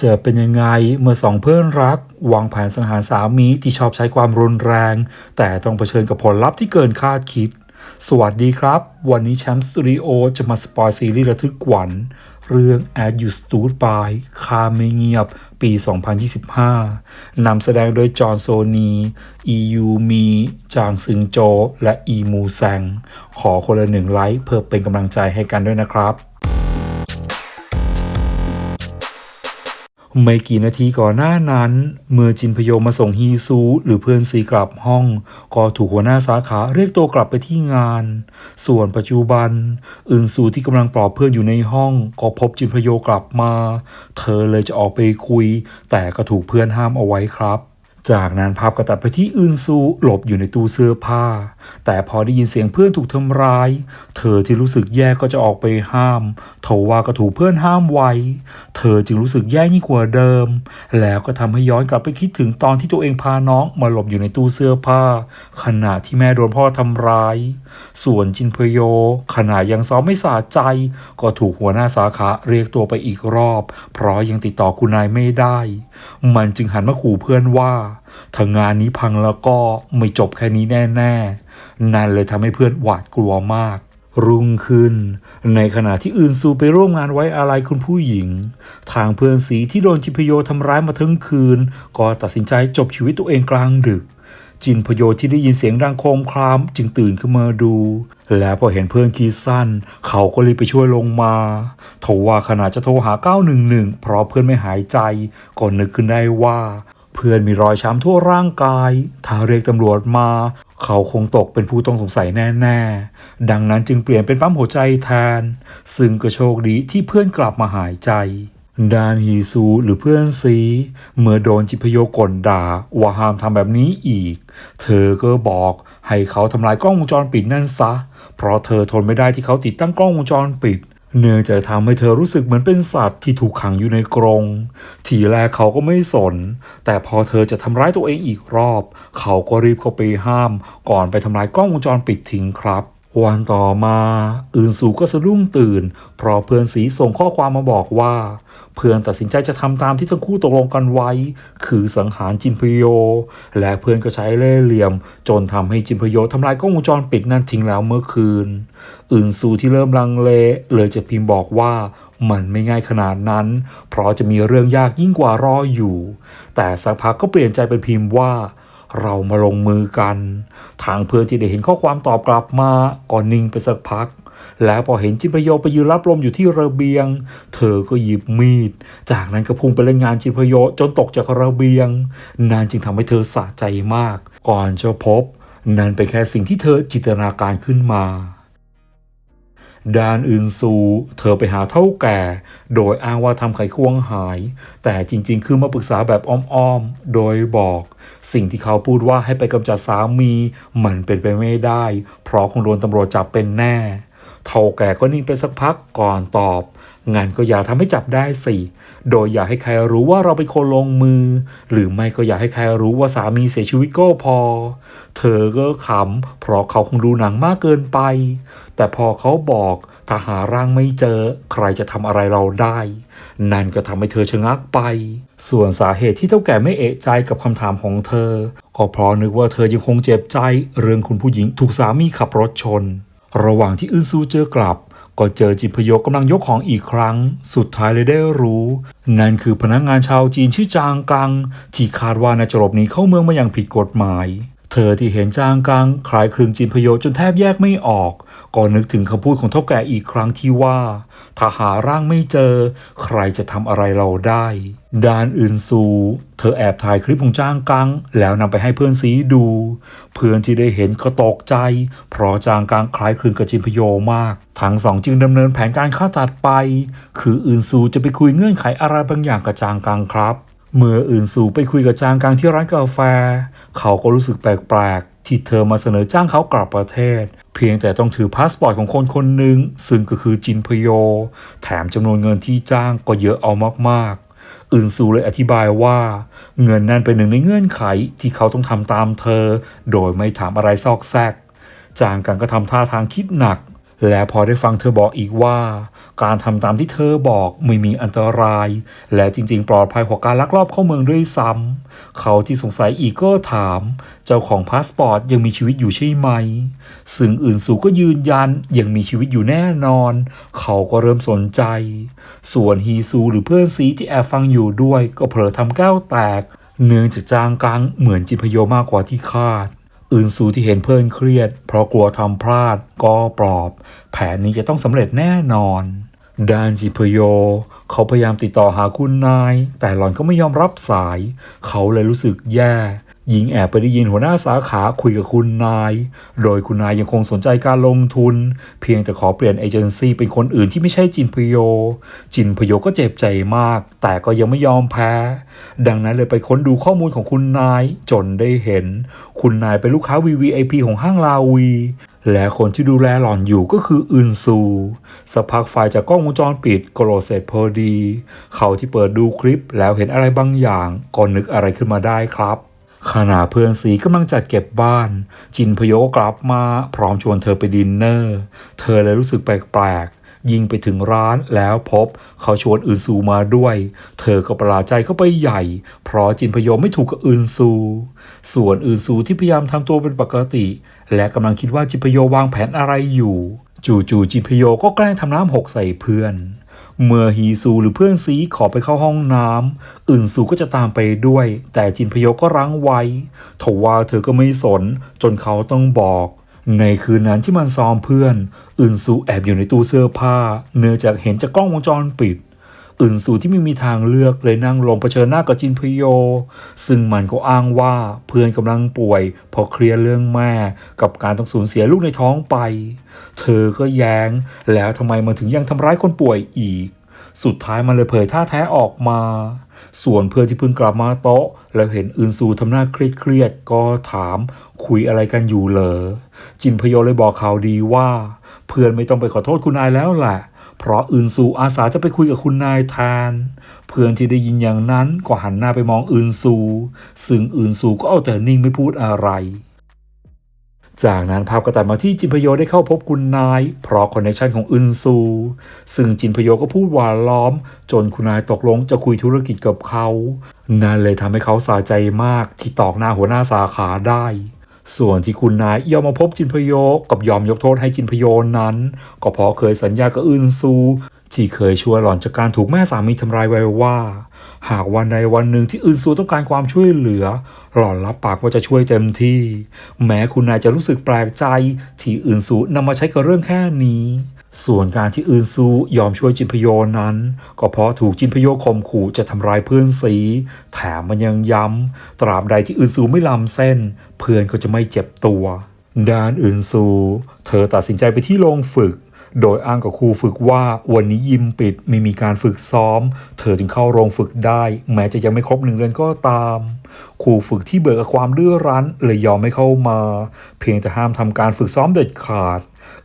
จะเป็นยังไงเมื่อสองเพื่อนรักวางแผนสังหารสามีที่ชอบใช้ความรุนแรง แต่ต้องเผชิญกับผลลัพธ์ที่เกินคาดคิด สวัสดีครับ วันนี้แชมป์สตูดิโอจะมาสปอยซีรีส์ระทึกขวัญเรื่อง As You Stood By คาไม่เงียบ ปี 2025 นำแสดงโดยจอห์นโซนี อียูมี จางซึงโจ และอีมูแซง ขอคนละหนึ่งไลค์เพื่อเป็นกำลังใจให้กันด้วยนะครับ ไม่กี่นาทีก่อนหน้านั้น เมื่อจินพโยมาส่งฮีซู หรือเพื่อนซีกลับห้อง ก็ถูกหัวหน้าสาขาเรียกตัวกลับไปที่งาน ส่วนปัจจุบัน อึนซูที่กำลังปลอบเพื่อนอยู่ในห้อง ก็พบจินพโยกลับมา เธอเลยจะออกไปคุย แต่ก็ถูกเพื่อนห้ามเอาไว้ครับ จากนั้นภาพก็ตัดไปที่อึนซูหลบอยู่ในตู้เสื้อผ้า แต่พอได้ยินเสียงเพื่อนถูกทำร้าย เธอที่รู้สึกแย่ก็จะออกไปห้ามทว่าก็ถูกเพื่อนห้ามไว้ เธอจึงรู้สึกแย่ยิ่งกว่าเดิม แล้วก็ทำให้ย้อนกลับไปคิดถึงตอนที่ตัวเองพาน้องมาหลบอยู่ในตู้เสื้อผ้า ขณะที่แม่โดนพ่อทำร้าย ส่วนจินพโย ขณะยังซ้อมไม่สะใจ ก็ถูกหัวหน้าสาขาเรียกตัวไปอีกรอบ เพราะยังติดต่อคุณนายไม่ได้ มันจึงหันมาขู่เพื่อนว่าถ้างานนี้พังแล้วก็ไม่จบแค่นี้แน่ๆ นั่นเลยทำให้เพื่อนหวาดกลัวมาก รุ่งขึ้น ในขณะที่อื่นซูไปร่วมงานไว้อาลัยคุณผู้หญิง ทางเพื่อนสีที่โดนจิพโยทำร้ายมาทั้งคืน ก็ตัดสินใจจบชีวิตตัวเองกลางดึกจินพโยที่ได้ยินเสียงดังโครมครามจึงตื่นขึ้นมาดู แล้วพอเห็นเพื่อนคิดสั้น เขาก็รีบไปช่วยลงมาทว่าขณะจะโทรหา 911 เพราะเพื่อนไม่หายใจ ก็นึกขึ้นได้ว่า เพื่อนมีรอยช้ำทั่วร่างกาย ถ้าเรียกตำรวจมา เขาคงตกเป็นผู้ต้องสงสัยแน่ๆ ดังนั้นจึงเปลี่ยนเป็นปั๊มหัวใจแทน ซึ่งก็โชคดีที่เพื่อนกลับมาหายใจดานฮีซูหรือเพื่อนซีเมื่อโดนจิพโยกลด่าว่าห้ามทำแบบนี้อีก เธอก็บอกให้เขาทำลายกล้องวงจรปิดนั่นซะ เพราะเธอทนไม่ได้ที่เขาติดตั้งกล้องวงจรปิด เนื่องจากทำให้เธอรู้สึกเหมือนเป็นสัตว์ที่ถูกขังอยู่ในกรง ทีแรกเขาก็ไม่สน แต่พอเธอจะทำร้ายตัวเองอีกรอบ เขาก็รีบเข้าไปห้าม ก่อนไปทำลายกล้องวงจรปิดทิ้งครับ วันต่อมา อื่นสูก็สะดุ้งตื่น เพราะเพื่อนสีส่งข้อความมาบอกว่า เพื่อนตัดสินใจจะทำตามที่ทั้งคู่ตกลงกันไว้ คือสังหารจินพโย และเพื่อนก็ใช้เล่ห์เหลี่ยม จนทำให้จินพโยทำลายกล้องวงจรปิดนั้นทิ้งแล้วเมื่อคืน อื่นสูที่เริ่มลังเล เลยจะพิมพ์บอกว่ามันไม่ง่ายขนาดนั้น เพราะจะมีเรื่องยากยิ่งกว่ารออยู่ แต่สักพักก็เปลี่ยนใจเป็นพิมพ์ว่า เรามาลงมือกัน ทางเพื่อนที่ได้เห็นข้อความตอบกลับมาก่อนิ่งไปสักพัก แล้วพอเห็นจินพโยไปยืนรับลมอยู่ที่ระเบียง เธอก็หยิบมีด จากนั้นก็พุ่งไปเล่นงานจินพโยจนตกจากระเบียง นานจึงทำให้เธอสะใจมาก ก่อนจะพบนั่นเป็นแค่สิ่งที่เธอจินตนาการขึ้นมา ด้านอื่นซู เธอไปหาเท่าแก่ โดยอ้างว่าทำไขควงหาย แต่จริงๆ คือมาปรึกษาแบบอ้อมๆ โดยบอก สิ่งที่เขาพูดว่าให้ไปกำจัดสามีมันเป็นไปไม่ได้ เพราะคงโดนตำรวจจับเป็นแน่ เท่าแก่ก็นิ่งไปสักพักก่อนตอบ งั้นก็อย่าทำให้จับได้สิ โดยอย่าให้ใครรู้ว่าเราเป็นคนลงมือ หรือไม่ก็อย่าให้ใครรู้ว่าสามีเสียชีวิตก็พอ เธอก็ขำเพราะเขาคงดูหนังมากเกินไป แต่พอเขาบอกถ้าหาร่างไม่เจอ ใครจะทำอะไรเราได้ นั่นก็ทำให้เธอชะงักไป ส่วนสาเหตุที่เท่าแก่ไม่เอะใจกับคำถามของเธอ ก็เพราะนึกว่าเธอยังคงเจ็บใจ เรื่องคุณผู้หญิงถูกสามีขับรถชน ระหว่างที่อึนซูเจอกลับ ก็เจอจินพยกกำลังยกของอีกครั้ง สุดท้ายเลยได้รู้ นั่นคือพนักงานชาวจีนชื่อจางกัง ที่คาดว่าน่าจะหลบหนีเข้าเมืองมาอย่างผิดกฎหมาย เธอที่เห็นจางกังคล้ายคลึงจินพโยจนแทบแยกไม่ออก ก็นึกถึงคำพูดของเท่าแก่อีกครั้งที่ว่า ถ้าหาร่างไม่เจอ ใครจะทำอะไรเราได้ ดานอื่นซู เธอแอบถ่ายคลิปของจ้างกัง แล้วนำไปให้เพื่อนซีดู เพื่อนที่ได้เห็นก็ตกใจ เพราะจางกังคล้ายคลึงกับจินพโยมาก ทั้งสองจึงดำเนินแผนการฆ่าตัดไป คืออื่นซูจะไปคุยเงื่อนไขอะไรบางอย่างกับจางกังครับ เมื่ออื่นสู่ไปคุยกับจางกังที่ร้านกาแฟ เขาก็รู้สึกแปลกๆ ที่เธอมาเสนอจ้างเขากลับประเทศ เพียงแต่ต้องถือพาสปอร์ตของคนคนหนึ่งซึ่งก็คือจินพโย แถมจำนวนเงินที่จ้างก็เยอะเอามากๆอื่นซูเลยอธิบายว่า เงินนั่นเป็นหนึ่งในเงื่อนไขที่เขาต้องทำตามเธอ โดยไม่ถามอะไรซอกแซกจางกังก็ทำท่าทางคิดหนัก และพอได้ฟังเธอบอกอีกว่า การทำตามที่เธอบอกไม่มีอันตราย และจริงๆ ปลอดภัยกว่าการลักลอบเข้าเมืองด้วยซ้ำเขาที่สงสัยอีกก็ถาม เจ้าของพาสปอร์ตยังมีชีวิตอยู่ใช่ไหม ซึ่งอื่นสูก็ยืนยันยังมีชีวิตอยู่แน่นอน เขาก็เริ่มสนใจ ส่วนฮีซูหรือเพื่อนซีที่แอบฟังอยู่ด้วย ก็เผลอทำแก้วแตก เนื่องจากจางกังเหมือนจิพโยมากกว่าที่คาด อื่นซูที่เห็นเพื่อนเครียด เพราะกลัวทำพลาดก็ปลอบ แผนนี้จะต้องสำเร็จแน่นอนดานจิพโย เขาพยายามติดต่อหาคุณนาย แต่หล่อนก็ไม่ยอมรับสาย เขาเลยรู้สึกแย่ ยิงแอบไปได้ยินหัวหน้าสาขาคุยกับคุณนาย โดยคุณนายยังคงสนใจการลงทุน เพียงแต่ขอเปลี่ยนเอเจนซี่เป็นคนอื่นที่ไม่ใช่จินพโย จินพโยก็เจ็บใจมาก แต่ก็ยังไม่ยอมแพ้ ดังนั้นเลยไปค้นดูข้อมูลของคุณนาย จนได้เห็น คุณนายเป็นลูกค้า VVIP ของห้างลาวีและคนที่ดูแลหล่อนอยู่ก็คืออึนซูสักพักไฟจากกล้องวงจรปิดก็โหลดเสร็จพอดี เขาที่เปิดดูคลิปแล้วเห็นอะไรบางอย่างก็นึกอะไรขึ้นมาได้ครับ ขณะเพื่อนสีกำลังจัดเก็บบ้าน จินพโยก็กลับมาพร้อมชวนเธอไปดินเนอร์ เธอเลยรู้สึกแปลกๆ ยิงไปถึงร้านแล้วพบเขาชวนอึนซูมาด้วย เธอก็ประหลาดใจเข้าไปใหญ่ เพราะจินพโยไม่ถูกกับอึนซู ส่วนอึนซูที่พยายามทำตัวเป็นปกติ และกำลังคิดว่าจินพโยวางแผนอะไรอยู่ จู่ๆจินพโยก็แกล้งทำน้ำหกใส่เพื่อน เมื่อฮีซูหรือเพื่อนซีขอไปเข้าห้องน้ำอื่นซูก็จะตามไปด้วย แต่จินพยก็รั้งไว้ทว่าเธอก็ไม่สน จนเขาต้องบอก ในคืนนั้นที่มันซ้อมเพื่อน อื่นซูแอบอยู่ในตู้เสื้อผ้า เนื่องจากเห็นจากกล้องวงจรปิด อึนซูที่ไม่มีทางเลือกเลยนั่งลงเผชิญหน้ากับจินพโย ซึ่งมันก็อ้างว่าเพื่อนกำลังป่วยพราะเครียดเรื่องแม่ กับการต้องสูญเสียลูกในท้องไป เธอก็แย้ง แล้วทำไมมันถึงยังทำร้ายคนป่วยอีก สุดท้ายมันเลยเผยท่าแท้ออกมา ส่วนเพื่อนที่เพิ่งกลับมาโต๊ะ แล้วเห็นอึนซูทำหน้าเครียดๆก็ถามคุยอะไรกันอยู่เหรอจินพโยเลยบอกข่าวดีว่า เพื่อนไม่ต้องไปขอโทษคุณนายแล้วแหละ เพราะอึนซูอาสาจะไปคุยกับคุณนายแทน เพื่อนที่ได้ยินอย่างนั้นก็หันหน้าไปมองอึนซู ซึ่งอึนซูก็เอาแต่นิ่งไม่พูดอะไร จากนั้นภาพก็ตัดมาที่จินพโยได้เข้าพบคุณนาย เพราะคอนเนคชันของอึนซู ซึ่งจินพโยก็พูดหวานล้อม จนคุณนายตกลงจะคุยธุรกิจกับเขา นั่นเลยทำให้เขาสาใจมากที่ตอกหน้าหัวหน้าสาขาได้ ส่วนที่คุณนายยอมมาพบจินพโยกับยอมยกโทษให้จินพโยนั้น ก็เพราะเคยสัญญากับอึนซู ที่เคยช่วยหล่อนจากการถูกแม่สามีทำร้ายไว้ว่า หากวันใดวันหนึ่งที่อึนซูต้องการความช่วยเหลือ หล่อนรับปากว่าจะช่วยเต็มที่ แม้คุณนายจะรู้สึกแปลกใจ ที่อึนซูนำมาใช้กับเรื่องแค่นี้ ส่วนการที่อึนซูยอมช่วยจินพโยนั้น ก็เพราะถูกจินพโยข่มขู่จะทำร้ายเพื่อนสี แถมมันยังย้ำ ตราบใดที่อึนซูไม่ลำเส้น เพื่อนก็จะไม่เจ็บตัวด้านอึนซู เธอตัดสินใจไปที่โรงฝึก โดยอ้างกับครูฝึกว่าวันนี้ยิมปิดไม่มีการฝึกซ้อม เธอจึงเข้าโรงฝึกได้ แม้จะยังไม่ครบหนึ่งเดือนก็ตามครูฝึกที่เบื่อกับความดื้อรั้นเลยยอมไม่เข้ามา เพียงแต่ห้ามทำการฝึกซ้อมเด็ดขาด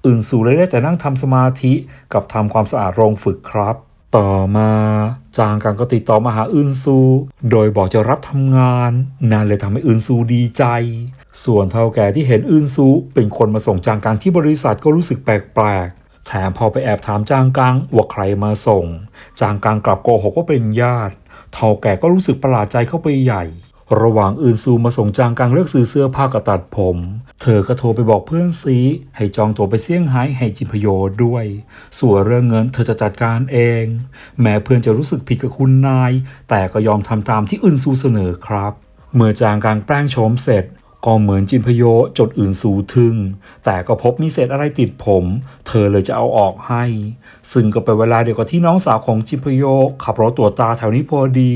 อื่นสู่เลยได้แต่นั่งทำสมาธิกับทำความสะอาดโรงฝึกครับ ต่อมาจางกังก็ติดต่อมาหาอึนซู โดยบอกจะรับทำงานนั่นเลยทำให้อึนซูดีใจ ส่วนเท่าแก่ที่เห็นอึนซูเป็นคนมาส่งจางกังที่บริษัทก็รู้สึกแปลกๆ แถมพอไปแอบถามจางกังว่าใครมาส่ง จางกังกลับโกหกว่าเป็นญาติ เท่าแก่ก็รู้สึกประหลาดใจเข้าไปใหญ่ ระหว่างอื่นซูมาส่งจางกังเลือกซื้อเสื้อผ้ากับตัดผม เธอก็โทรไปบอกเพื่อนซีให้จองตั๋วไปเซี่ยงไฮ้ให้จินพโยด้วย ส่วนเรื่องเงินเธอจะจัดการเอง แม้เพื่อนจะรู้สึกผิดกับคุณนาย แต่ก็ยอมทำตามที่อื่นซูเสนอครับ เมื่อจางกังแปลงโฉมเสร็จ ก็เหมือนจินพโยจดอื่นสูทึง แต่ก็พบมีเศษอะไรติดผม เธอเลยจะเอาออกให้ ซึ่งก็เป็นเวลาเดียวกับที่น้องสาวของจินพโยขับรถตรวจตาแถวนี้พอดี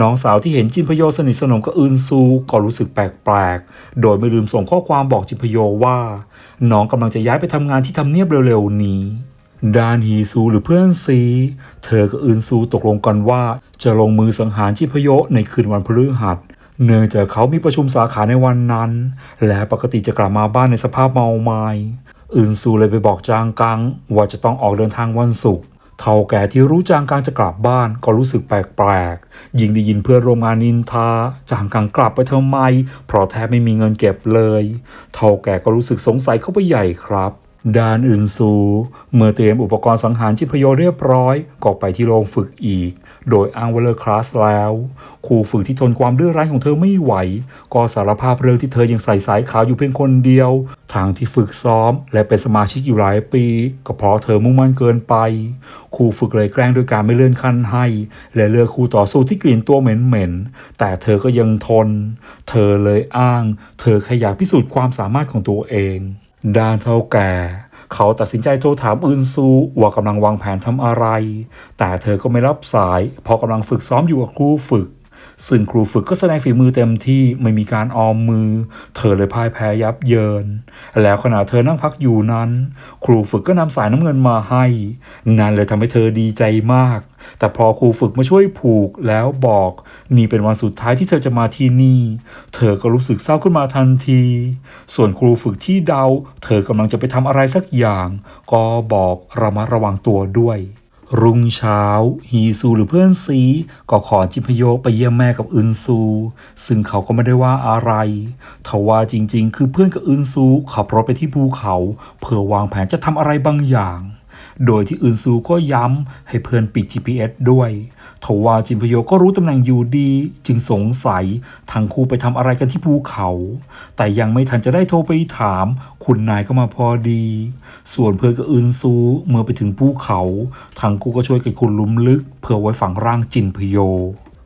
น้องสาวที่เห็นจินพโยสนิทสนมกับอื่นซูก็รู้สึกแปลกๆ โดยไม่ลืมส่งข้อความบอกจินพโยว่า น้องกำลังจะย้ายไปทำงานที่ทำเนียบเร็วๆนี้ด้านฮีซูหรือเพื่อนซี เธอกับอึนซูตกลงกันว่าจะลงมือสังหารจิพโยในคืนวันพฤหัส เนื่องจากเขามีประชุมสาขาในวันนั้น และปกติจะกลับมาบ้านในสภาพเมาไมา้อึนซูเลยไปบอกจางกัง ว่าจะต้องออกเดินทางวันศุกร์เท่าแก่ที่รู้จางกังจะกลับบ้านก็รู้สึกแปลกๆ ยิ่งได้ยินเพื่อนโรงงานนินทา จางกังกลับไปทำไม เพราะแทบไม่มีเงินเก็บเลย เท่าแก่ก็รู้สึกสงสัยเข้าไปใหญ่ครับ ด้านอื่นสูเมื่อเตรียมอุปกรณ์สังหารจิพโยเรียบร้อยก็ไปที่โรงฝึกอีก โดยอ้างว่าเลิกคลาสแล้วครูฝึกที่ทนความดื้อรั้นของเธอไม่ไหว ก็สารภาพเรื่องที่เธอยังใส่สายขาวอยู่เพียงคนเดียวทางที่ฝึกซ้อมและเป็นสมาชิกอยู่หลายปี ก็เพราะเธอมุ่งมั่นเกินไปครูฝึกเลยแกล้งด้วยการไม่เลื่อนขั้นให้ และเลือกครูต่อสู้ที่กลิ่นตัวเหม็นๆแต่เธอก็ยังทน เธอเลยอ้าง เธอแค่อยากพิสูจน์ความสามารถของตัวเอง ด้านเท่าแก่ เขาตัดสินใจโทรถามอึนซูว่ากำลังวางแผนทำอะไร แต่เธอก็ไม่รับสายเพราะกำลังฝึกซ้อมอยู่กับครูฝึก ซึ่งครูฝึกก็แสดงฝีมือเต็มที่ไม่มีการออมมือ เธอเลยพ่ายแพ้ยับเยิน แล้วขณะเธอนั่งพักอยู่นั้น ครูฝึกก็นำสายน้ำเงินมาให้ นั่นเลยทำให้เธอดีใจมาก แต่พอครูฝึกมาช่วยผูกแล้วบอก นี่เป็นวันสุดท้ายที่เธอจะมาที่นี่ เธอก็รู้สึกเศร้าขึ้นมาทันที ส่วนครูฝึกที่เดา เธอกำลังจะไปทำอะไรสักอย่าง ก็บอกระมัดระวังตัวด้วย รุ่งเช้า ฮีซูหรือเพื่อนซีก็ขอจิพโยไปเยี่ยมแม่กับอึนซู ซึ่งเขาก็ไม่ได้ว่าอะไรทว่าจริงๆ คือเพื่อนกับอึนซูขับรถไปที่ภูเขา เพื่อวางแผนจะทำอะไรบางอย่าง โดยที่อึนซูก็ย้ำให้เพื่อนปิด GPS ด้วยทว่าจินพโยก็รู้ตำแหน่งอยู่ดี จึงสงสัยทั้งคู่ไปทำอะไรกันที่ภูเขา แต่ยังไม่ทันจะได้โทรไปถาม คุณนายก็มาพอดี ส่วนเพื่อนกับอึนซูเมื่อไปถึงภูเขาทั้งคู่ก็ช่วยกันขุดลุมลึก เพื่อไว้ฝังร่างจินพโย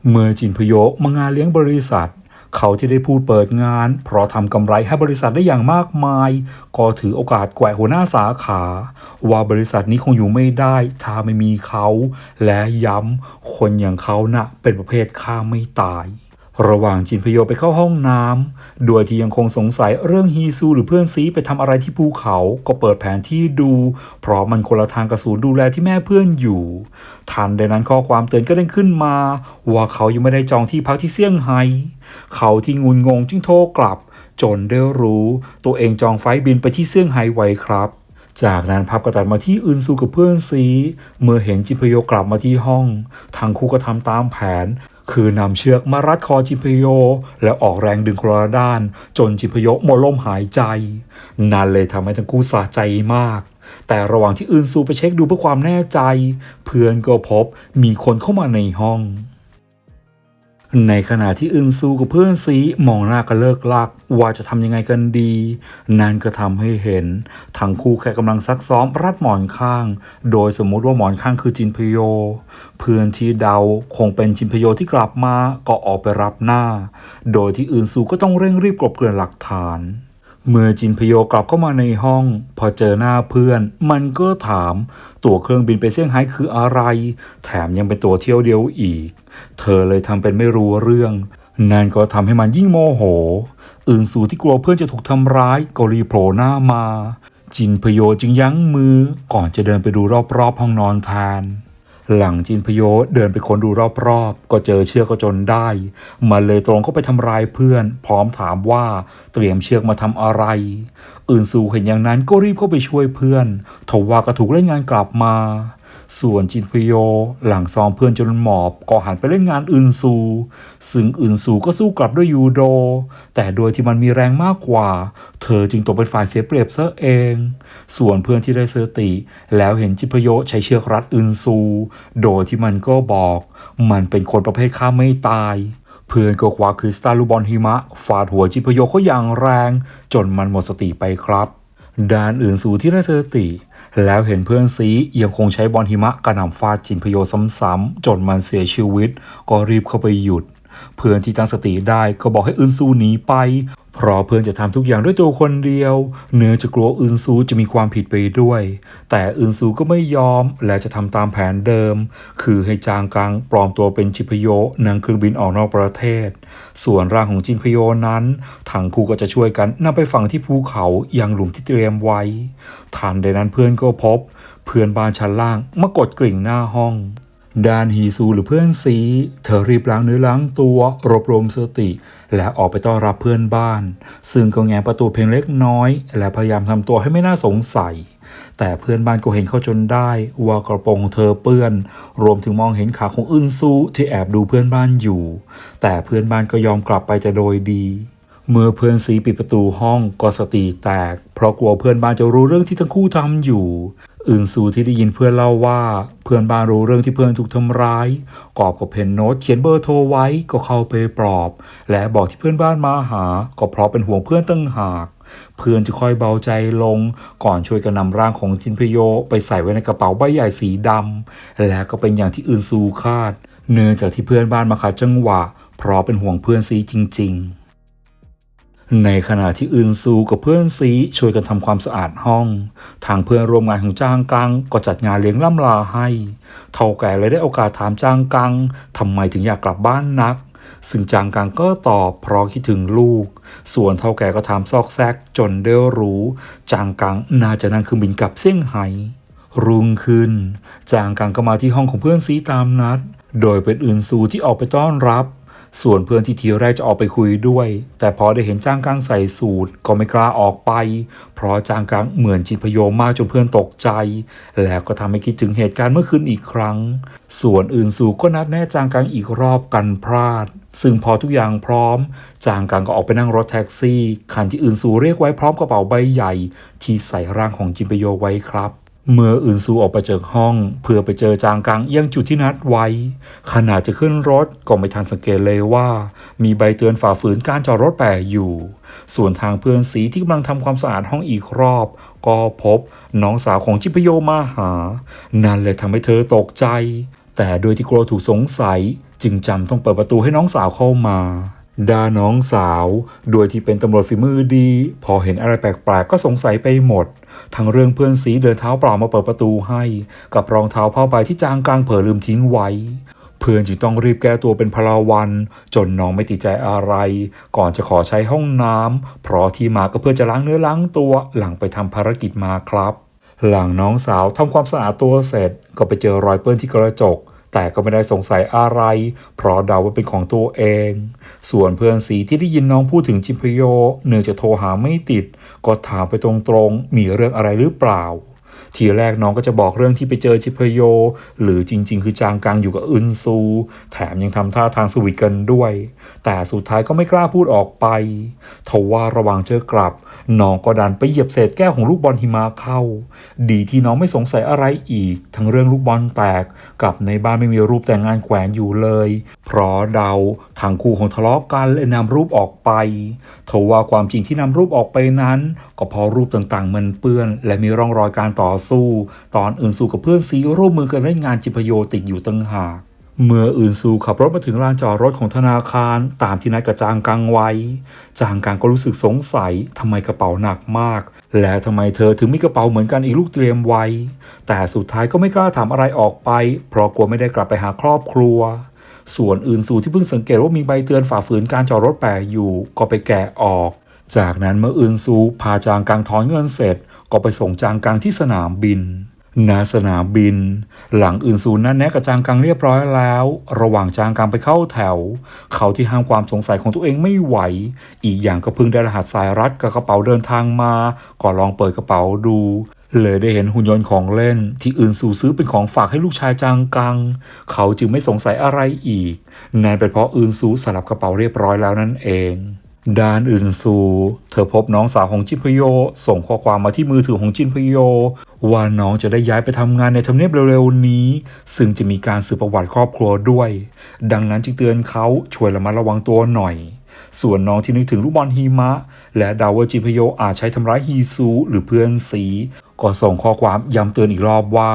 เมื่อจินพโยมางานเลี้ยงบริษัท เขาที่ได้พูดเปิดงาน เพราะทำกำไรให้บริษัทได้อย่างมากมาย ก็ถือโอกาสแกว่หัวหน้าสาขา ว่าบริษัทนี้คงอยู่ไม่ได้ ถ้าไม่มีเขา และย้ำคนอย่างเขาน่ะเป็นประเภทฆ่าไม่ตาย ระหว่างจินพโยไปเข้าห้องน้ำโดยที่ยังคงสงสัยเรื่องฮีซูหรือเพื่อนซีไปทำอะไรที่ภูเขาก็เปิดแผนที่ดู เพราะมันคนละทางกับศูนย์ดูแลที่แม่เพื่อนอยู่ ทันใดนั้นข้อความเตือนก็เด้งขึ้นมา ว่าเขายังไม่ได้จองที่พักที่เซี่ยงไฮ้เขาที่งุนงงจึงโทรกลับ จนได้รู้ ตัวเองจองไฟบินไปที่เซี่ยงไฮ้ไว้ครับจากนั้นพับกระตัดมาที่อึนซูกับเพื่อนซี เมื่อเห็นจินพโยกลับมาที่ห้องทั้งคู่ก็ทำตามแผน คือนำเชือกมารัดคอจิมพโย แล้วออกแรงดึงคนละด้าน จนจิมพโยหมดลมหายใจ นั่นเลยทำให้ทั้งคู่สะใจมาก แต่ระหว่างที่อื่นซูไปเช็คดูเพื่อความแน่ใจ เพื่อนก็พบมีคนเข้ามาในห้อง ในขณะที่อึนซูกับเพื่อนซีมองหน้ากันเลิกลัก ว่าจะทำยังไงกันดี นั่นก็ทำให้เห็นทั้งคู่แค่กำลังซักซ้อมรัดหมอนข้าง โดยสมมุติว่าหมอนข้างคือจินพโย เพื่อนที่เดาคงเป็นจินพโยที่กลับมาก็ออกไปรับหน้า โดยที่อึนซูก็ต้องเร่งรีบกลบเกลื่อนหลักฐานเมื่อจินพโยกลับเข้ามาในห้อง พอเจอหน้าเพื่อน มันก็ถาม ตั๋วเครื่องบินไปเซี่ยงไฮ้คืออะไร แถมยังเป็นตั๋วเที่ยวเดียวอีก เธอเลยทำเป็นไม่รู้เรื่อง นั่นก็ทำให้มันยิ่งโมโห อื่นสูที่กลัวเพื่อนจะถูกทำร้ายก็รีโผล่หน้ามา จินพโยจึงยั้งมือก่อนจะเดินไปดูรอบๆห้องนอนแทนหลังจินพโยเดินไปค้นดูรอบๆ ก็เจอเชือกก็จนได้ มันเลยตรงเข้าไปทำร้ายเพื่อน พร้อมถามว่าเตรียมเชือกมาทำอะไร อื่นสูเห็นอย่างนั้นก็รีบเข้าไปช่วยเพื่อนทว่าก็ถูกเล่นงานกลับมา ส่วนจินพโย หลังซ้อมเพื่อนจนหมอบก็หันไปเล่นงานอื่นซู ซึ่งอื่นซูก็สู้กลับด้วยยูโด แต่โดยที่มันมีแรงมากกว่า เธอจึงตกเป็นฝ่ายเสียเปรียบซะเอง ส่วนเพื่อนที่ได้เสติ แล้วเห็นจินพโยใช้เชือกรัดอื่นซู โดยที่มันก็บอก มันเป็นคนประเภทฆ่าไม่ตายเพื่อนก็คว้าคริสตัลลูกบอลหิมะ ฟาดหัวจิพโยเขาอย่างแรง จนมันหมดสติไปครับ ด้านอื่นสูที่ได้เสติ แล้วเห็นเพื่อนซียังคงใช้บอลหิมะกระหน่ำฟาดจินพโยซ้ำๆจนมันเสียชีวิต ก็รีบเข้าไปหยุด เพื่อนที่ตั้งสติได้ก็บอกให้อึนซูหนีไป เพราะเพื่อนจะทำทุกอย่างด้วยตัวคนเดียว เนื้อจะกลัวอึนซูจะมีความผิดไปด้วย แต่อึนซูก็ไม่ยอมและจะทำตามแผนเดิม คือให้จางกังปลอมตัวเป็นจิพโยนั่งเครื่องบินออกนอกประเทศ ส่วนร่างของจินพโยนั้นทั้งคู่ก็จะช่วยกันนำไปฝังที่ภูเขายังหลุมที่เตรียมไว้ทันใดนั้นเพื่อนก็พบ เพื่อนบ้านชั้นล่างมากดกริ่งหน้าห้อง ดานฮีซูหรือเพื่อนซีเธอรีบล้างเนื้อล้างตัวรวบรวมสติ และออกไปต้อนรับเพื่อนบ้าน ซึ่งก็แงประตูเพียงเล็กน้อย และพยายามทำตัวให้ไม่น่าสงสัย แต่เพื่อนบ้านก็เห็นเข้าจนได้ ว่ากระโปรงของเธอเปื้อน รวมถึงมองเห็นขาของอึนซูที่แอบดูเพื่อนบ้านอยู่ แต่เพื่อนบ้านก็ยอมกลับไปแต่โดยดี เมื่อเพื่อนซีปิดประตูห้องก็สติแตก เพราะกลัวเพื่อนบ้านจะรู้เรื่องที่ทั้งคู่ทำอยู่ อื่นสูที่ได้ยินเพื่อนเล่าว่า เพื่อนบ้านรู้เรื่องที่เพื่อนถูกทำร้าย กอบกับเพนโนตเขียนเบอร์โทรไว้ก็เข้าไปปลอบ และบอกที่เพื่อนบ้านมาหา ก็เพราะเป็นห่วงเพื่อนตั้งหากเพื่อนจะค่อยเบาใจลง ก่อนช่วยกันนำร่างของจินพโย ไปใส่ไว้ในกระเป๋าใบใหญ่สีดำและก็เป็นอย่างที่อื่นซูคาด เนื่องจากที่เพื่อนบ้านมาขัดจังหวะ เพราะเป็นห่วงเพื่อนซีจริง ๆ ในขณะที่อื่นซูกับเพื่อนซีช่วยกันทำความสะอาดห้อง ทางเพื่อนร่วมงานของจางกังก็จัดงานเลี้ยงล่ำลาให้ เท่าแก่เลยได้โอกาสถามจางกังทำไมถึงอยากกลับบ้านนัก ซึ่งจางกังก็ตอบเพราะคิดถึงลูก ส่วนเท่าแก่ก็ถามซอกแซกจนได้รู้ จางกังน่าจะนั่งเครื่องบินกลับเซี่ยงไฮ้รุ่งขึ้น จางกังก็มาที่ห้องของเพื่อนซีตามนัด โดยเป็นอื่นซูที่ออกไปต้อนรับ ส่วนเพื่อนที่ทีแรกจะออกไปคุยด้วย แต่พอได้เห็นจางกังใส่สูตรก็ไม่กล้าออกไป เพราะจางกังเหมือนจิตพโยมากจนเพื่อนตกใจ แล้วก็ทำให้คิดถึงเหตุการณ์เมื่อคืนอีกครั้ง ส่วนอื่นสูก็นัดแน่จางกังอีกรอบกันพลาด ซึ่งพอทุกอย่างพร้อม จางกังก็ออกไปนั่งรถแท็กซี่คันที่อื่นสูเรียกไว้พร้อมกระเป๋าใบใหญ่ ที่ใส่ร่างของจินพโยไว้ครับ เมื่ออื่นซูออกไปจากห้อง เพื่อไปเจอจางกังยังจุดที่นัดไว้ ขณะจะขึ้นรถก็ไม่ทันสังเกตเลยว่า มีใบเตือนฝ่าฝืนการจอดรถแปะอยู่ ส่วนทางเพื่อนสีที่กำลังทำความสะอาดห้องอีกรอบ ก็พบน้องสาวของจิปโยมาหา นั่นเลยทำให้เธอตกใจ แต่โดยที่กลัวถูกสงสัย จึงจำต้องเปิดประตูให้น้องสาวเข้ามา ด่าน้องสาว โดยที่เป็นตำรวจฝีมือดี พอเห็นอะไรแปลกๆ ก็สงสัยไปหมด ทั้งเรื่องเพื่อนสีเดินเท้าเปล่ามาเปิดประตูให้ กับรองเท้าผ้าใบที่จางกลางเผลอลืมทิ้งไว้ เพื่อนจึงต้องรีบแก้ตัวเป็นพลาวัน จนน้องไม่ติดใจอะไร ก่อนจะขอใช้ห้องน้ำเพราะที่มาก็เพื่อจะล้างเนื้อล้างตัวหลังไปทำภารกิจมาครับ หลังน้องสาวทำความสะอาดตัวเสร็จ ก็ไปเจอรอยเปื้อนที่กระจก แต่ก็ไม่ได้สงสัยอะไร เพราะเดาว่าเป็นของตัวเอง ส่วนเพื่อนสีที่ได้ยินน้องพูดถึงจิมพโยเนื่องจากโทรหาไม่ติด ก็ถามไปตรงๆ มีเรื่องอะไรหรือเปล่า ทีแรกน้องก็จะบอกเรื่องที่ไปเจอจิพโย หรือจริง ๆ คือจางกังอยู่กับอึนซู แถมยังทำท่าทางสวีทกันด้วย แต่สุดท้ายก็ไม่กล้าพูดออกไปทว่าระหว่างเจอกลับ น้องก็ดันไปเหยียบเศษแก้วของลูกบอลหิมะเข้า ดีที่น้องไม่สงสัยอะไรอีก ทั้งเรื่องลูกบอลแตกกับในบ้านไม่มีรูปแต่งงานแขวนอยู่เลย เพราะเดาทางคู่ของทะเลาะกันเลยนำรูปออกไปทว่าความจริงที่นำรูปออกไปนั้น ก็เพราะรูปต่างๆ มันเปื้อน และมีร่องรอยการต่อสู้ ตอนอื่นสู้กับเพื่อนซีร่วมมือกันเล่นงานจิพโยติดอยู่ตั้งหากเมื่ออื่นซูขับรถมาถึงลานจอดรถของธนาคาร ตามที่นัดกับจางกังไว้ จางกังก็รู้สึกสงสัยทำไมกระเป๋าหนักมาก และทำไมเธอถึงมีกระเป๋าเหมือนกันอีกลูกเตรียมไว้ แต่สุดท้ายก็ไม่กล้าถามอะไรออกไป เพราะกลัวไม่ได้กลับไปหาครอบครัว ส่วนอื่นสูที่เพิ่งสังเกตว่ามีใบเตือนฝ่าฝืนการจอดรถแปะอยู่ก็ไปแกะออก จากนั้นเมื่ออื่นซูพาจางกังถอนเงินเสร็จ ก็ไปส่งจางกังที่สนามบินณสนามบิน หลังอื่นซูนั่นแนะกับจางกังเรียบร้อยแล้ว ระหว่างจางกังไปเข้าแถว เขาที่ห้ามความสงสัยของตัวเองไม่ไหว อีกอย่างก็เพิ่งได้รหัสสายรัดกับกระเป๋าเดินทางมา ก็ลองเปิดกระเป๋าดู เลยได้เห็นหุ่นยนต์ของเล่นที่อื่นซูซื้อเป็นของฝากให้ลูกชายจางกัง เขาจึงไม่สงสัยอะไรอีกนั่นเป็นเพราะอื่นซูสลับกระเป๋าเรียบร้อยแล้วนั่นเองด้านอื่นซูเธอพบน้องสาวของจินพโย ส่งข้อความมาที่มือถือของจินพโย ว่าน้องจะได้ย้ายไปทำงานในทำเนียบเร็วๆนี้ ซึ่งจะมีการสืบประวัติครอบครัวด้วย ดังนั้นจึงเตือนเขาช่วยระมัดระวังตัวหน่อย ส่วนน้องที่นึกถึงลูกบอลหิมะ และดาวว่าจินพโยอาจใช้ทำร้ายฮีซูหรือเพื่อนสี ก็ส่งข้อความย้ำเตือนอีกรอบว่า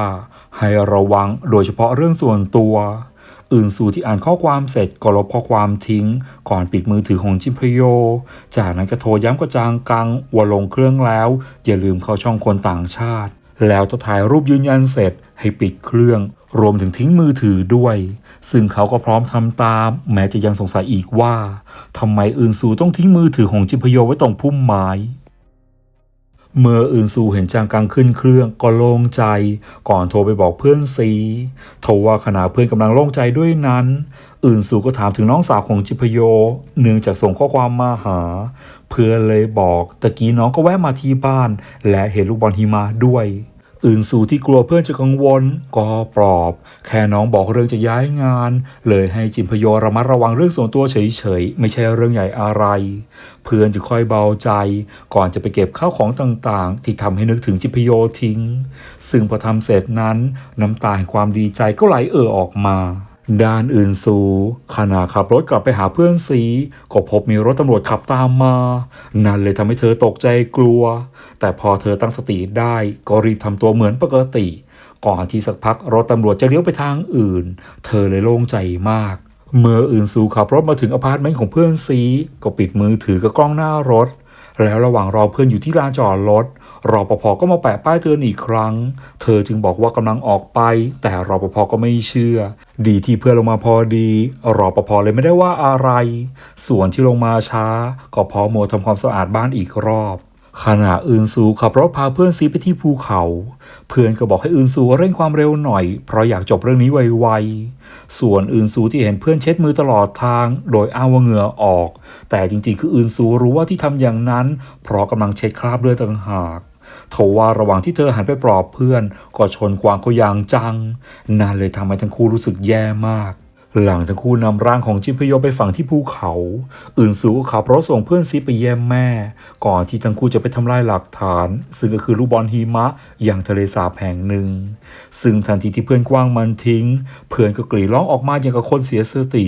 ให้ระวังโดยเฉพาะเรื่องส่วนตัว อื่นสู่ที่อ่านข้อความเสร็จก็ลบข้อความทิ้ง ก่อนปิดมือถือของจิมพโย จากนั้นก็โทรย้ำกับจางกังว่าลงเครื่องแล้ว อย่าลืมเข้าช่องคนต่างชาติ แล้วจะถ่ายรูปยืนยันเสร็จ ให้ปิดเครื่อง รวมถึงทิ้งมือถือด้วย ซึ่งเขาก็พร้อมทำตาม แม้จะยังสงสัยอีกว่าทำไมอื่นสู่ต้องทิ้งมือถือของจิมพโยไว้ตรงพุ่มไม้ เมื่ออื่นซูเห็นจางกังขึ้นเครื่องก็โล่งใจ ก่อนโทรไปบอกเพื่อนซีทว่าขณะเพื่อนกำลังโล่งใจด้วยนั้น อื่นซูก็ถามถึงน้องสาวของจิพโย เนื่องจากส่งข้อความมาหา เพื่อนเลยบอกตะกี้น้องก็แวะมาที่บ้าน และเห็นลูกบอลหิมะด้วย อื่นสู่ที่กลัวเพื่อนจะกังวล ก็ปลอบ แค่น้องบอกเรื่องจะย้ายงาน เลยให้จินพโยระมัดระวังเรื่องส่วนตัวเฉยๆ ไม่ใช่เรื่องใหญ่อะไร เพื่อนจะค่อยเบาใจ ก่อนจะไปเก็บข้าวของต่างๆ ที่ทำให้นึกถึงจินพโยทิ้ง ซึ่งพอทำเสร็จนั้น น้ำตาแห่งความดีใจก็ไหลเอ่อออกมา ด้านอื่นสูขณะขับรถกลับไปหาเพื่อนสีก็พบมีรถตำรวจขับตามมา นั่นเลยทำให้เธอตกใจกลัว แต่พอเธอตั้งสติได้ก็รีบทำตัวเหมือนปกติ ก่อนที่สักพักรถตำรวจจะเลี้ยวไปทางอื่น เธอเลยโล่งใจมาก เมื่ออื่นสูขับรถมาถึงอพาร์ตเมนต์ของเพื่อนซีก็ปิดมือถือกับกล้องหน้ารถ แล้วระหว่างรอเพื่อนอยู่ที่ลานจอดรถ รอปภก็มาแปะป้ายเตือนอีกครั้ง เธอจึงบอกว่ากำลังออกไป แต่รอปภก็ไม่เชื่อ ดีที่เพื่อนลงมาพอดีรอปภเลยไม่ได้ว่าอะไร ส่วนที่ลงมาช้า ก็พอโมวทำความสะอาดบ้านอีกรอบขณะอื่นสูขับรถพาเพื่อนซีไปที่ภูเขา เพื่อนก็บอกให้อื่นสูเร่งความเร็วหน่อย เพราะอยากจบเรื่องนี้ไวๆ ส่วนอื่นสูที่เห็นเพื่อนเช็ดมือตลอดทาง โดยอ้างว่าเหงื่อออก แต่จริงๆ คืออื่นสูรู้ว่าที่ทำอย่างนั้น เพราะกำลังเช็ดคราบเลือดต่างหาก ทว่าระหว่างที่เธอหันไปปลอบเพื่อน ก็ชนกวางเขาอย่างจัง นั่นเลยทำให้ทั้งคู่รู้สึกแย่มาก หลังทั้งคู่นำร่างของจิมพโยไปฝังที่ภูเขา อื่นสูก็ขับรถส่งเพื่อนซีไปเยี่ยมแม่ ก่อนที่ทั้งคู่จะไปทำลายหลักฐาน ซึ่งก็คือลูกบอลหิมะอย่างทะเลสาบแห่งหนึ่ง ซึ่งทันทีที่เพื่อนกว้างมันทิ้ง เพื่อนก็กรีดร้องออกมาอย่างกับคนเสียสติ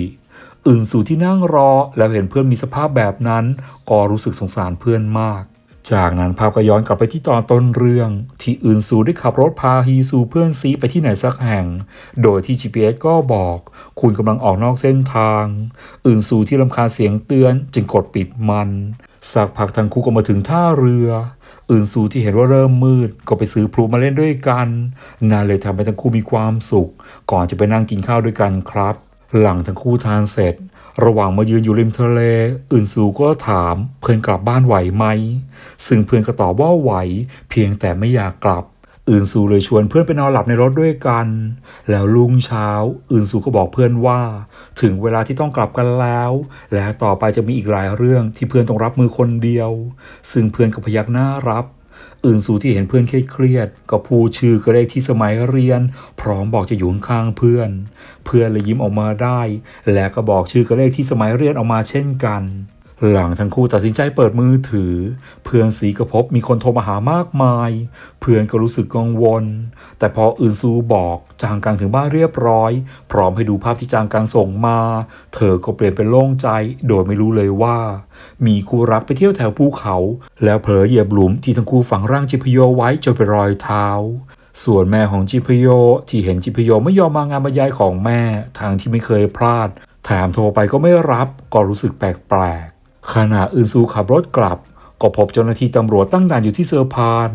อื่นสู่ที่นั่งรอแล้วเห็นเพื่อนมีสภาพแบบนั้น ก็รู้สึกสงสารเพื่อนมาก จากนั้นภาพก็ย้อนกลับไปที่ตอนต้นเรื่อง ที่อื่นซูได้ขับรถพาฮีซูเพื่อนซีไปที่ไหนสักแห่ง โดยที่ GPS ก็บอก คุณกำลังออกนอกเส้นทาง อื่นซูที่รำคาญเสียงเตือนจึงกดปิดมันสักพักทั้งคู่ก็มาถึงท่าเรือ อื่นซูที่เห็นว่าเริ่มมืด ก็ไปซื้อพลุมาเล่นด้วยกันน่าเลยทำให้ทั้งคู่มีความสุข ก่อนจะไปนั่งกินข้าวด้วยกันครับ หลังทั้งคู่ทานเสร็จ ระหว่างมายืนอยู่ริมทะเล อื่นสูก็ถามเพื่อนกลับบ้านไหวไหม ซึ่งเพื่อนก็ตอบว่าไหว เพียงแต่ไม่อยากกลับ อื่นสูเลยชวนเพื่อนไปนอนหลับในรถด้วยกัน แล้วรุ่งเช้า อื่นสูก็บอกเพื่อนว่า ถึงเวลาที่ต้องกลับกันแล้ว และต่อไปจะมีอีกหลายเรื่องที่เพื่อนต้องรับมือคนเดียว ซึ่งเพื่อนก็พยักหน้ารับอื่นสู่ที่เห็นเพื่อนเครียดก็พูดชื่อกระเลขที่สมัยเรียน พร้อมบอกจะอยู่ข้างเพื่อน เพื่อนเลยยิ้มออกมาได้ และก็บอกชื่อกระเลขที่สมัยเรียนออกมาเช่นกัน หลังทั้งคู่ตัดสินใจเปิดมือถือ เพื่อนสีก็พบมีคนโทรมาหามากมาย เพื่อนก็รู้สึกกังวล แต่พออื่นซูบอกจางกังถึงบ้านเรียบร้อย พร้อมให้ดูภาพที่จางกังส่งมา เธอก็เปลี่ยนเป็นโล่งใจ โดยไม่รู้เลยว่า มีคู่รักไปเที่ยวแถวภูเขา แล้วเผลอเหยียบหลุมที่ทั้งคู่ฝังร่างจิพโยไว้จนเป็นรอยเท้า ส่วนแม่ของจิพโยที่เห็นจิพโยไม่ยอมมางานบรรยายของแม่ทางที่ไม่เคยพลาด แถมโทรไปก็ไม่รับก็รู้สึกแปลกๆขณะอื่นซูขับรถกลับ ก็พบเจ้าหน้าที่ตำรวจตั้งด่านอยู่ที่เซอร์พาน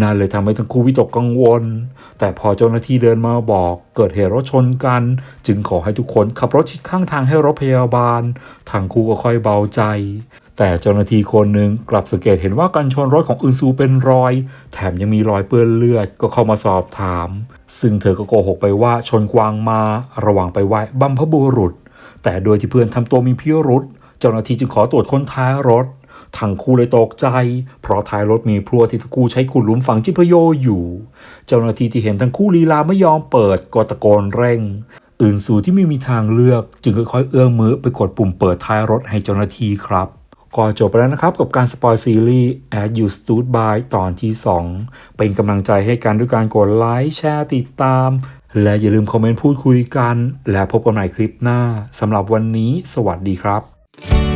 นั่นเลยทำให้ทั้งคู่วิตกกังวล แต่พอเจ้าหน้าที่เดินมาบอกเกิดเหตุรถชนกัน จึงขอให้ทุกคนขับรถชิดข้างทางให้รถพยาบาลทางคู่ก็ค่อยเบาใจ แต่เจ้าหน้าที่คนหนึ่งกลับสังเกตเห็นว่าการชนรถของอึนซูเป็นรอย แถมยังมีรอยเปื้อนเลือดก็เข้ามาสอบถาม ซึ่งเธอก็โกหกไปว่าชนกวางมาระหว่างไปไหว้บัมพบุรุษ แต่โดยที่เพื่อนทำตัวมีพิรุษเจ้าหน้าที่จึงขอตรวจค้นท้ายรถทั้งคู่เลยตกใจ เพราะท้ายรถมีพลัวที่ทั้งคู่ใช้ขุดหลุมฝังจิพโยอยู่ เจ้าหน้าที่ที่เห็นทั้งคู่ลีลาไม่ยอมเปิดก็ตะโกนเร่ง อื่นสู่ที่ไม่มีทางเลือก จึงค่อยๆเอื้อมมือไปกดปุ่มเปิดท้ายรถให้เจ้าหน้าที่ครับ ก็จบไปแล้วนะครับกับการสปอยซีรีส์ As You Stood By ตอนที่ 2 เป็นกำลังใจให้กันด้วยการกดไลค์แชร์ติดตาม และอย่าลืมคอมเมนต์พูดคุยกัน และพบกันใหม่คลิปหน้าสำหรับวันนี้ สวัสดีครับ